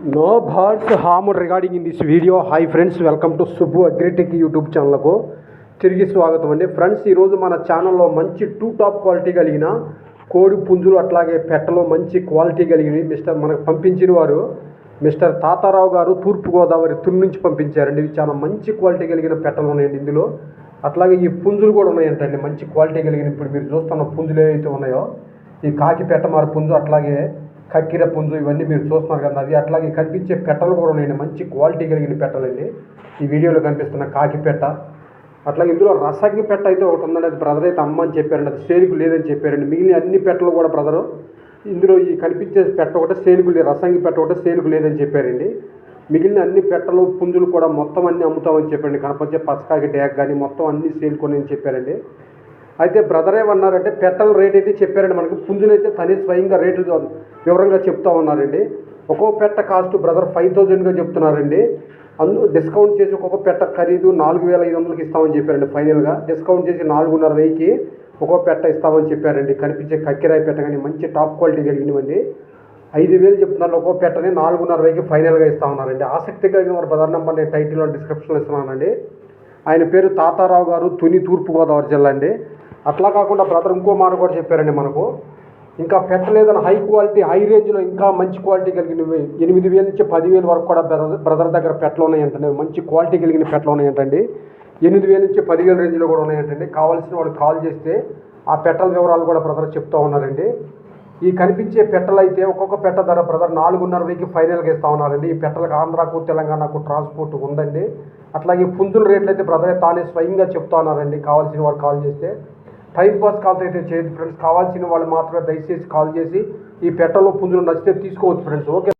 No బార్డ్స్ హామ్ regarding in this video hi friends welcome to Subbu agritech YouTube ఛానల్కు తిరిగి స్వాగతం అండి. ఫ్రెండ్స్ ఈరోజు మన ఛానల్లో మంచి టూ టాప్ క్వాలిటీ కలిగిన కోడి పుంజులు అట్లాగే పెట్టలు మంచి క్వాలిటీ కలిగినవి మిస్టర్ మనకు పంపించిన వారు. మిస్టర్ తాతారావు గారు తూర్పుగోదావరి తుని నుంచి పంపించారండి. ఇవి చాలా మంచి క్వాలిటీ కలిగిన పెట్టలు ఉన్నాయండి ఇందులో. అట్లాగే ఈ పుంజులు కూడా ఉన్నాయంటండి. మంచి క్వాలిటీ కలిగిన ఇప్పుడు మీరు చూస్తున్న పుంజులు ఏవైతే ఉన్నాయో ఈ కాకి పెట్టమారు పుంజు అట్లాగే కక్కిర పుంజు ఇవన్నీ మీరు చూస్తున్నారు కదా అవి అట్లాగే కనిపించే పెట్టలు కూడా ఉన్నాయండి మంచి క్వాలిటీ కలిగిన పెట్టలండి ఈ వీడియోలో కనిపిస్తున్న కాకి పెట్ట. అట్లాగే ఇందులో రసంగి పెట్ట అయితే ఒకటి ఉందండి అది బ్రదర్ అయితే అమ్మ అని చెప్పారండి. అది సేలుకు లేదని చెప్పారండి. మిగిలిన అన్ని పెట్టలు కూడా బ్రదరు ఇందులో ఈ కనిపించే పెట్ట ఒకటే సేలుకు లేదు రసంగి పెట్ట ఒకటే సేలుకు లేదని చెప్పారండి. మిగిలిన అన్ని పెట్టలు పుంజులు కూడా మొత్తం అన్ని అమ్ముతామని చెప్పారండి. కనపచ్చే పచ్చకాకి డ్యాక్ కానీ మొత్తం అన్ని సేలుకొని అని చెప్పారండి. అయితే బ్రదర్ ఏమన్నారంటే పెట్టల రేట్ అయితే చెప్పారండి మనకి. పుంజునైతే తనే స్వయంగా రేట్లు వివరంగా చెప్తా ఉన్నారండి. ఒక్కో పెట్ట కాస్ట్ బ్రదర్ ఫైవ్ థౌజండ్గా చెప్తున్నారండి. అందు డిస్కౌంట్ చేసి ఒక్కొక్క పెట్ట ఖరీదు నాలుగు వేల ఐదు వందలకి ఇస్తామని చెప్పారండి ఫైనల్గా డిస్కౌంట్ చేసి నాలుగున్నర వెయ్యికి ఒక్కో పెట్ట ఇస్తామని చెప్పారండి. కనిపించే కక్కిరాయి పెట్ట కానీ మంచి టాప్ క్వాలిటీ కలిగినవండి. ఐదు వేలు చెప్తున్నారు ఒక్కో పెట్టని నాలుగున్నర వెయ్యికి ఫైనల్గా ఇస్తా ఉన్నారండి. ఆసక్తి కలిగిన వారి బ్రదర్ నెంబర్ నేను టైటిల్లో డిస్క్రిప్షన్లో ఇస్తున్నానండి. ఆయన పేరు తాతారావు గారు తుని తూర్పుగోదావరి జిల్లా అండి. అట్లా కాకుండా బ్రదర్ ఇంకో మాట కూడా చెప్పారండి మనకు. ఇంకా పెట్టలేదని హై క్వాలిటీ హై రేంజ్లో ఇంకా మంచి క్వాలిటీ కలిగినవి ఎనిమిది వేల నుంచి పదివేల వరకు కూడా బ్రదర్ బ్రదర్ దగ్గర పెట్టలు ఉన్నాయంటండి. మంచి క్వాలిటీ కలిగిన పెట్టలు ఉన్నాయంటండి. ఎనిమిది వేల నుంచి పదివేల రేంజ్లో కూడా ఉన్నాయంటండి. కావాల్సిన వాళ్ళు కాల్ చేస్తే ఆ పెట్టల వివరాలు కూడా బ్రదర్ చెప్తా ఉన్నారండి. ఈ కనిపించే పెట్టలు అయితే ఒక్కొక్క పెట్ట ధర బ్రదర్ నాలుగున్నర వెయ్యికి ఫైనల్గా ఇస్తా ఉన్నారండి. ఈ పెట్టలకు ఆంధ్రాకు తెలంగాణకు ట్రాన్స్పోర్ట్ ఉందండి. అట్లాగే పుంజుల రేట్లు అయితే బ్రదర్ తానే స్వయంగా చెప్తా ఉన్నారండి. కావాల్సిన వారు కాల్ చేస్తే టైం పాస్ కాల్ అయితే చేయదు ఫ్రెండ్స్ కావాల్సిన వాళ్ళు మాత్రమే దయచేసి కాల్ చేసి ఈ పెట్టలో పుంజులు నచ్చితే తీసుకోవచ్చు ఫ్రెండ్స్ ఓకే